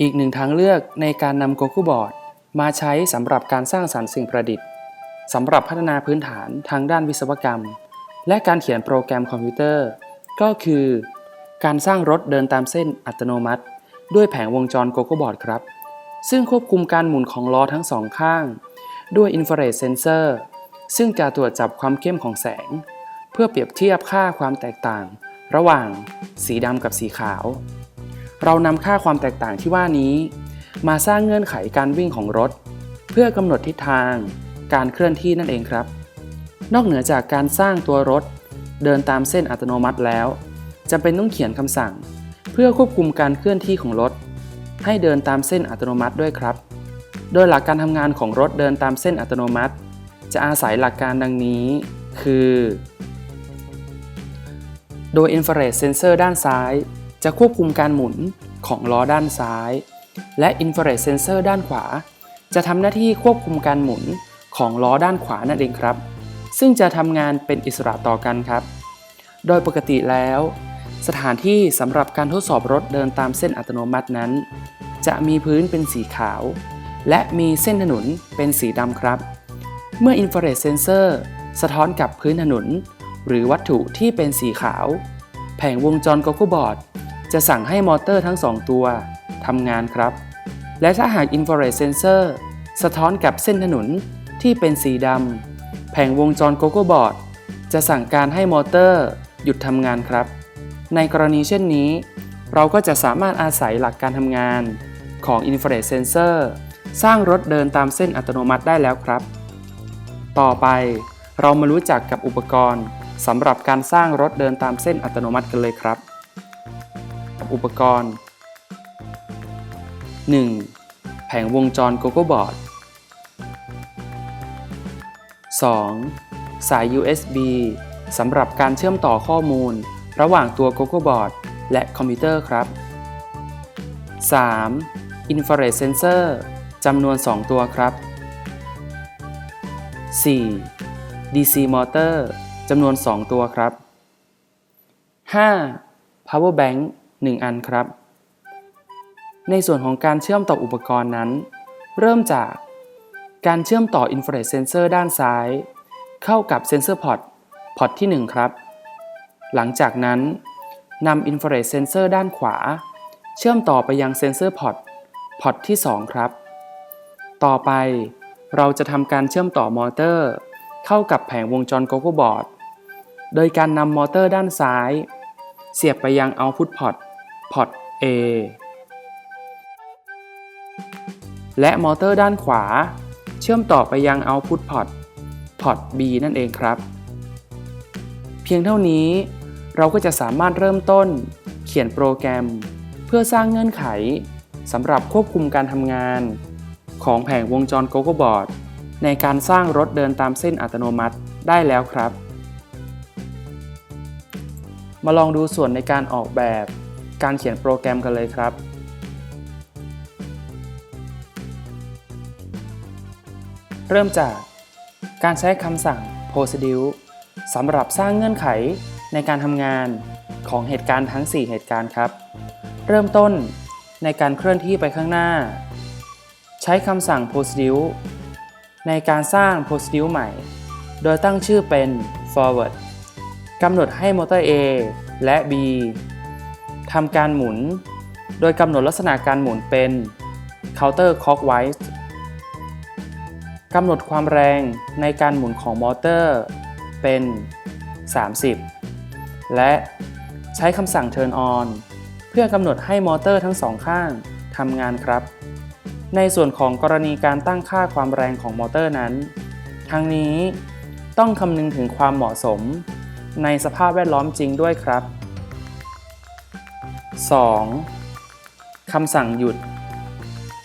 อีกหนึ่งทางเลือกในการนำ Goku Board มาใช้สำหรับการสร้างสรรค์สิ่งประดิษฐ์สำหรับพัฒนาพื้นฐานทางด้านวิศวกรรม และการเขียนโปรแกรมคอมพิวเตอร์ ก็คือ การสร้างรถเดินตามเส้นอัตโนมัติ ด้วยแผงวงจร Goku Board ครับ ซึ่งควบคุมการหมุนของล้อทั้งสองข้าง ด้วยอินฟราเรดเซนเซอร์ซึ่งจะตรวจจับความเข้มของแสง เพื่อเปรียบเทียบค่าความแตกต่าง ระหว่างสีดำกับสีขาว เรานำค่าความแตกต่างที่ว่านี้ มาสร้างเงื่อนไขการวิ่งของรถ เพื่อกำหนดทิศทาง การเคลื่อนที่นั่นเองครับ นอกเหนือจากการสร้างตัวรถ เดินตามเส้นอัตโนมัติแล้วจำเป็นต้องเขียนคำสั่ง เพื่อควบคุมการเคลื่อนที่ของรถ ให้เดินตามเส้นอัตโนมัติด้วยครับ โดยหลักการทำงานของรถเดินตามเส้นอัตโนมัติ จะอาศัยหลักการดังนี้ คือ โดยอินฟราเรดเซนเซอร์ด้านซ้าย จะควบคุมการหมุนของล้อด้านซ้าย และอินฟราเรดเซนเซอร์ด้านขวา จะทำหน้าที่ควบคุมการหมุนของล้อด้านขวานั่นเองครับ ซึ่งจะทำงานเป็นอิสระต่อกันครับ โดยปกติแล้ว สถานที่สำหรับการทดสอบรถเดินตามเส้นอัตโนมัตินั้น จะมีพื้นเป็นสีขาว และมีเส้นถนนเป็นสีดำครับ เมื่ออินฟราเรดเซนเซอร์สะท้อนกับพื้นถนน หรือวัตถุที่เป็นสีขาว แผงวงจร g o ก o บอร์ด จะสั่งให้มอเตอร์ทั้ง 2 ตัวทำงานครับ และถ้าหากอินฟราเรดเซนเซอร์สะท้อนกับเส้นถนนที่เป็นสีดำแผงวงจร g o ก o บอร์ดจะสั่งการให้มอเตอร์หยุดทำงานครับ ในกรณีเช่นนี้ เราก็จะสามารถอาศัยหลักการทำงานของ Infrared Sensor สร้างรถเดินตามเส้นอัตโนมัติได้แล้วครับ ต่อไปเรามารู้จักกับอุปกรณ์สำหรับการสร้างรถเดินตามเส้นอัตโนมัติกันเลยครับ อุปกรณ์ 1. แผงวงจร g o g o Board 2. สาย USB สำหรับการเชื่อมต่อข้อมูล ระหว่างตัว g o g o Board และคอมพิวเตอร์ครับ 3. Infrared Sensor จำนวน 2 ตัวครับ 4. DC Motor จำนวน 2 ตัวครับ 5. Power Bank 1 อันครับ ในส่วนของการเชื่อมต่ออุปกรณ์นั้น เริ่มจากการเชื่อมต่อ Infrared Sensor ด้านซ้าย เข้ากับ Sensor Port พอร์ตที่ 1 ครับ หลังจากนั้นนำ Infrared Sensor ด้านขวา เชื่อมต่อไปยัง Sensor Port พอร์ตที่ 2 ครับ ต่อไปเราจะทำการเชื่อมต่อมอเตอร์ เข้ากับแผงวงจร g o g o Board โดยการนำมอเตอร์ด้านซ้าย เสียบไปยัง Output Port พอร์ต พอต A และมอเตอร์ด้านขวา เชื่อมต่อไปยัง Output Port พอร์ต B นั่นเองครับ เพียงเท่านี้เราก็จะสามารถเริ่มต้น เขียนโปรแกรม เพื่อสร้างเงื่อนไขสำหรับควบคุมการทำงาน ของแผงวงจร g o g o Board ในการสร้างรถเดินตามเส้นอัตโนมัติได้แล้วครับ มาลองดูส่วนในการออกแบบ การเขียนโปรแกรมกันเลยครับ เริ่มจากการใช้คำสั่ง procedure สำหรับสร้างเงื่อนไขในการทำงานของเหตุการณ์ทั้ง 4 เหตุการณ์ครับ เริ่มต้นในการเคลื่อนที่ไปข้างหน้า ใช้คำสั่ง procedure ในการสร้าง procedure ใหม่ โดยตั้งชื่อเป็น forward กำหนดให้มอเตอร์ A และ B ทำการหมุน โดยกำหนดลักษณะการหมุนเป็น counter clockwise กำหนดความแรงในการหมุนของมอเตอร์เป็น 30 และใช้คำสั่ง turn on เพื่อกำหนดให้มอเตอร์ทั้งสองข้างทำงานครับ ในส่วนของกรณีการตั้งค่าความแรงของมอเตอร์นั้น ทั้งนี้ต้องคำนึงถึงความเหมาะสมในสภาพแวดล้อมจริงด้วยครับ 2. คำสั่งหยุด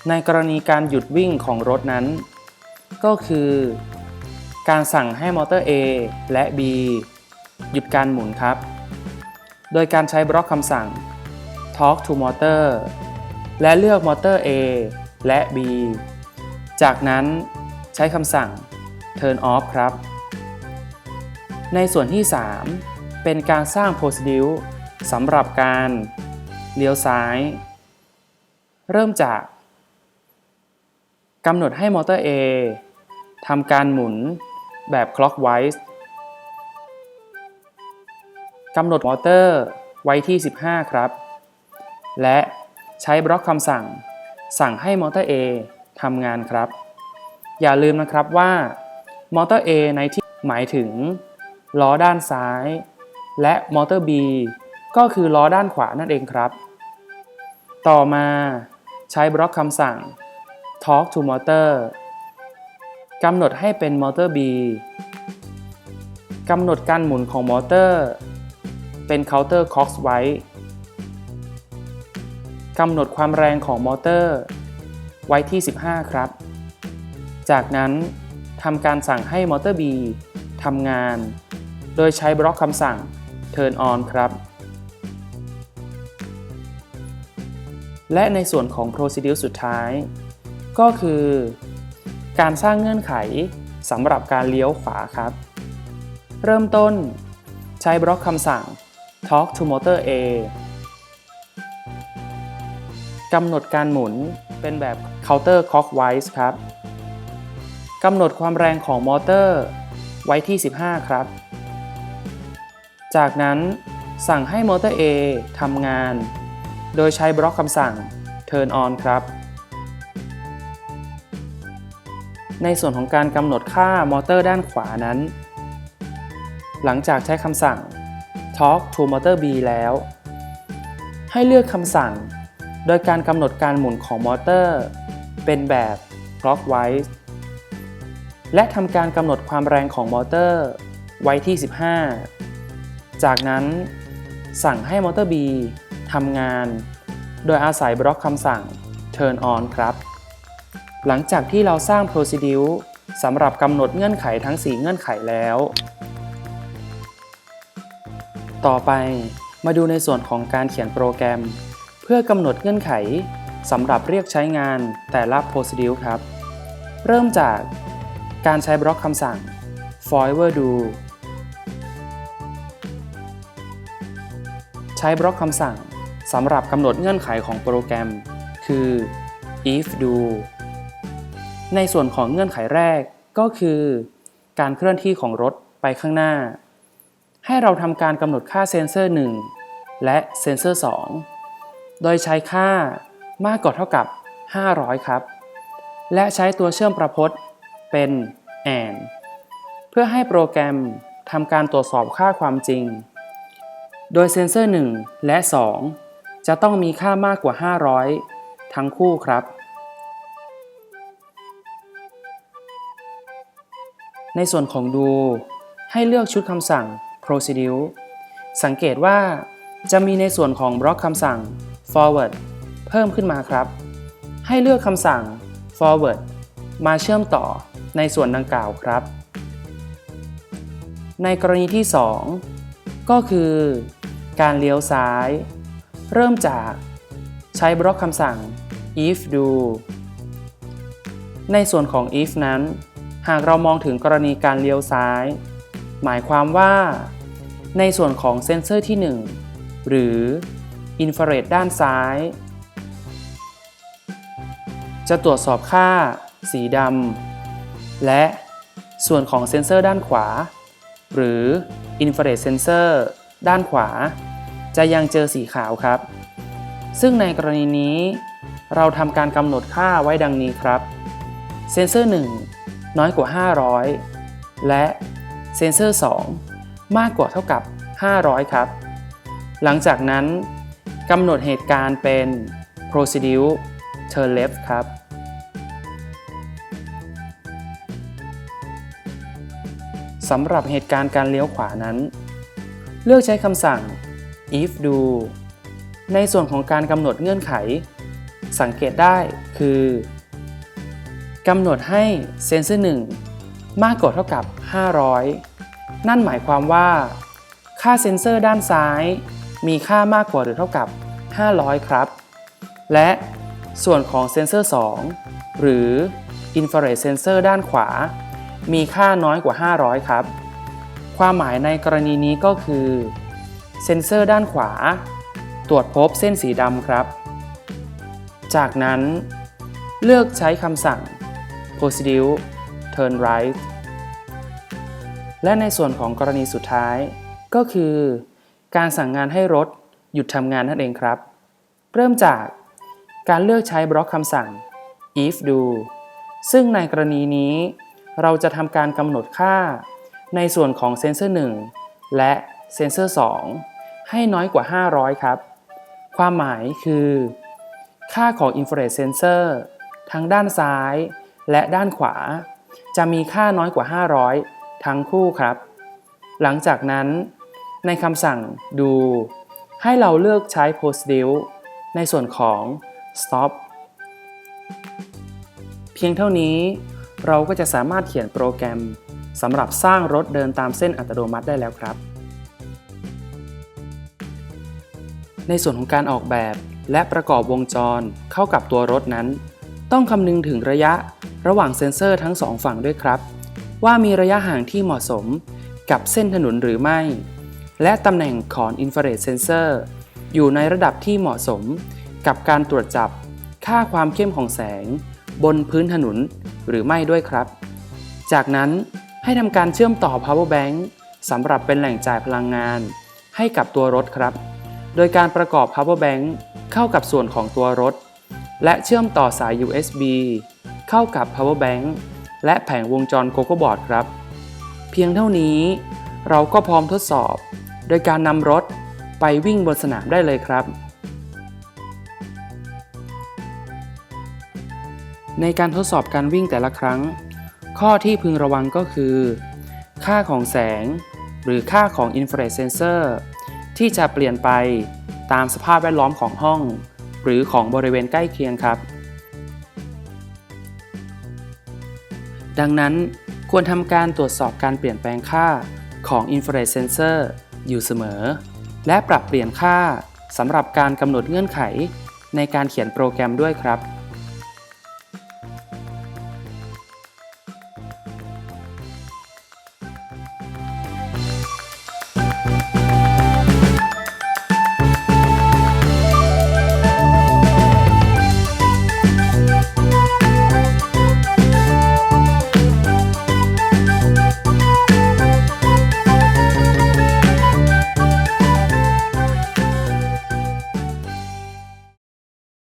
ในกรณีการหยุดวิ่งของรถนั้น ก็คือ การสั่งให้มอเตอร์ A และ B หยุดการหมุนครับ โดยการใช้บล็อกคำสั่ง talk to motor และเลือกมอเตอร์ A และ B จากนั้นใช้คำสั่ง turn off ครับ ในส่วนที่ 3 เป็นการสร้าง procedure สำหรับการ เลี้ยวซ้าย เริ่มจากกำหนดให้มอเตอร์ A ทำการหมุนแบบ clockwise กำหนดมอเตอร์ไว้ที่ 15 ครับ และใช้บล็อกคำสั่ง สั่งให้มอเตอร์ A ทำงานครับ อย่าลืมนะครับว่ามอเตอร์ A ในที่หมายถึง ล้อด้านซ้าย และมอเตอร์ B ก็คือล้อด้านขวานั่นเองครับ ต่อมาใช้บล็อกคำสั่ง talk to motor กำหนดให้เป็นมอเตอร์ B กำหนดการหมุนของมอเตอร์ เป็น counter clock ไว้ กำหนดความแรงของมอเตอร์ ไว้ที่ 15 ครับ จากนั้นทำการสั่งให้มอเตอร์ B ทำงาน โดยใช้บล็อกคำสั่ง turn on ครับ และในส่วนของ procedure สุดท้าย ก็คือ การสร้างเงื่อนไขสำหรับการเลี้ยวขวาครับ เริ่มต้นใช้บล็อกคำสั่ง talk to motor A กำหนดการหมุนเป็นแบบ counter clockwise ครับ กำหนดความแรงของมอเตอร์ไว้ที่ 15 ครับ จากนั้นสั่งให้มอเตอร์ A ทำงาน โดยใช้บล็อกคำสั่ง turn on ครับ ในส่วนของการกำหนดค่ามอเตอร์ด้านขวานั้น หลังจากใช้คำสั่ง talk to motor B แล้ว ให้เลือกคำสั่ง โดยการกำหนดการหมุนของมอเตอร์ เป็นแบบ clockwise และทำการกำหนดความแรงของมอเตอร์ไว้ที่ 15 จากนั้นสั่งให้มอเตอร์ B ทำงาน โดยอาศัยบล็อกคำสั่ง turn on ครับ หลังจากที่เราสร้าง procedure สำหรับกำหนดเงื่อนไขทั้ง 4 เงื่อนไขแล้ว ต่อไปมาดูในส่วนของการเขียนโปรแกรม เพื่อกำหนดเงื่อนไขสำหรับเรียกใช้งานแต่ละ procedure ครับ เริ่มจากการใช้บล็อกคำสั่ง forever do ใช้บล็อกคำสั่ง สำหรับกำหนดเงื่อนไขของโปรแกรม คือ if do ในส่วนของเงื่อนไขแรกก็คือ การเคลื่อนที่ของรถไปข้างหน้า ให้เราทำการกำหนดค่าเซนเซอร์ 1 และเซนเซอร์ 2 โดยใช้ค่ามากกว่าเท่ากับ 500 ครับ และใช้ตัวเชื่อมประพจน์เป็น and เพื่อให้โปรแกรมทำการตรวจสอบค่าความจริง โดยเซนเซอร์ 1 และ 2 จะต้องมีค่ามากกว่า 500 ทั้งคู่ครับ ในส่วนของดู ให้เลือกชุดคำสั่ง procedure สังเกตว่าจะมีในส่วนของบล็อกคำสั่ง forward เพิ่มขึ้นมาครับ ให้เลือกคำสั่ง forward มาเชื่อมต่อในส่วนดังกล่าวครับ ในกรณีที่ 2 ก็คือ การเลี้ยวซ้าย เริ่มจากใช้บล็อกคำสั่ง if do ในส่วนของ if นั้น หากเรามองถึงกรณีการเลี้ยวซ้าย หมายความว่า ในส่วนของเซนเซอร์ที่ 1 หรืออินฟราเรดด้านซ้าย จะตรวจสอบค่า สีดำและส่วนของเซนเซอร์ด้านขวา หรือ Infrared Sensor ด้านขวา จะยังเจอสีขาวครับ ซึ่งในกรณีนี้ เราทำการกำหนดค่าไว้ดังนี้ครับ เซนเซอร์ 1 น้อยกว่า 500 และเซนเซอร์ 2 มากกว่าเท่ากับ 500 ครับ หลังจากนั้นกำหนดเหตุการณ์เป็น procedure turn left ครับสำหรับเหตุการณ์การเลี้ยวขวานั้น เลือกใช้คำสั่ง if do ในส่วนของการกำหนดเงื่อนไข สังเกตได้คือกำหนดให้เซนเซอร์1มากกว่าเท่ากับ 500 นั่นหมายความว่า ค่าเซนเซอร์ด้านซ้าย มีค่ามากกว่าหรือเท่ากับ 500 ครับ และส่วนของเซนเซอร์ 2 หรือ Infrared Sensor ด้านขวา มีค่าน้อยกว่า 500 ครับ ความหมายในกรณีนี้ก็คือ เซนเซอร์ด้านขวา ตรวจพบเส้นสีดำครับ จากนั้นเลือกใช้คำสั่ง procedure turn right และในส่วนของกรณีสุดท้าย ก็คือ การสั่งงานให้รถหยุดทำงานนั่นเองครับ เริ่มจากการเลือกใช้บล็อกคำสั่ง if do ซึ่งในกรณีนี้ เราจะทำการกำหนดค่า ในส่วนของเซนเซอร์ 1 และเซนเซอร์ 2 ให้น้อยกว่า 500 ครับ ความหมายคือ ค่าของ infrared sensor ทั้งด้านซ้ายและด้านขวา จะมีค่าน้อยกว่า 500 ทั้งคู่ครับ หลังจากนั้น ในคำสั่งดู ให้เราเลือกใช้ procedure ในส่วนของ stop เพียงเท่านี้เราก็จะสามารถเขียนโปรแกรมสำหรับสร้างรถเดินตามเส้นอัตโนมัติได้แล้วครับ ในส่วนของการออกแบบ และประกอบวงจรเข้ากับตัวรถนั้น ต้องคำนึงถึงระยะระหว่างเซ็นเซอร์ทั้งสองฝั่งด้วยครับ ว่ามีระยะห่างที่เหมาะสมกับเส้นถนนหรือไม่ และตำแหน่งของ infrared sensor อยู่ในระดับที่เหมาะสมกับการตรวจจับค่าความเข้มของแสง บนพื้นถนนหรือไม่ด้วยครับ จากนั้นให้ทำการเชื่อมต่อ power bank สำหรับเป็นแหล่งจ่ายพลังงานให้กับตัวรถครับ โดยการประกอบ power bank เข้ากับส่วนของตัวรถ และเชื่อมต่อสาย USB เข้ากับ power bank และแผงวงจร Coco Board ครับ เพียงเท่านี้เราก็พร้อมทดสอบ โดยการนำรถไปวิ่งบนสนามได้เลยครับ ในการทดสอบการวิ่งแต่ละครั้ง ข้อที่พึงระวังก็คือ ค่าของแสง หรือค่าของ infrared sensor ที่จะเปลี่ยนไปตามสภาพแวดล้อมของห้อง หรือของบริเวณใกล้เคียงครับ ดังนั้นควรทำการตรวจสอบการเปลี่ยนแปลงค่าของ infrared sensor อยู่เสมอ และปรับเปลี่ยนค่าสำหรับการกำหนดเงื่อนไขในการเขียนโปรแกรมด้วยครับ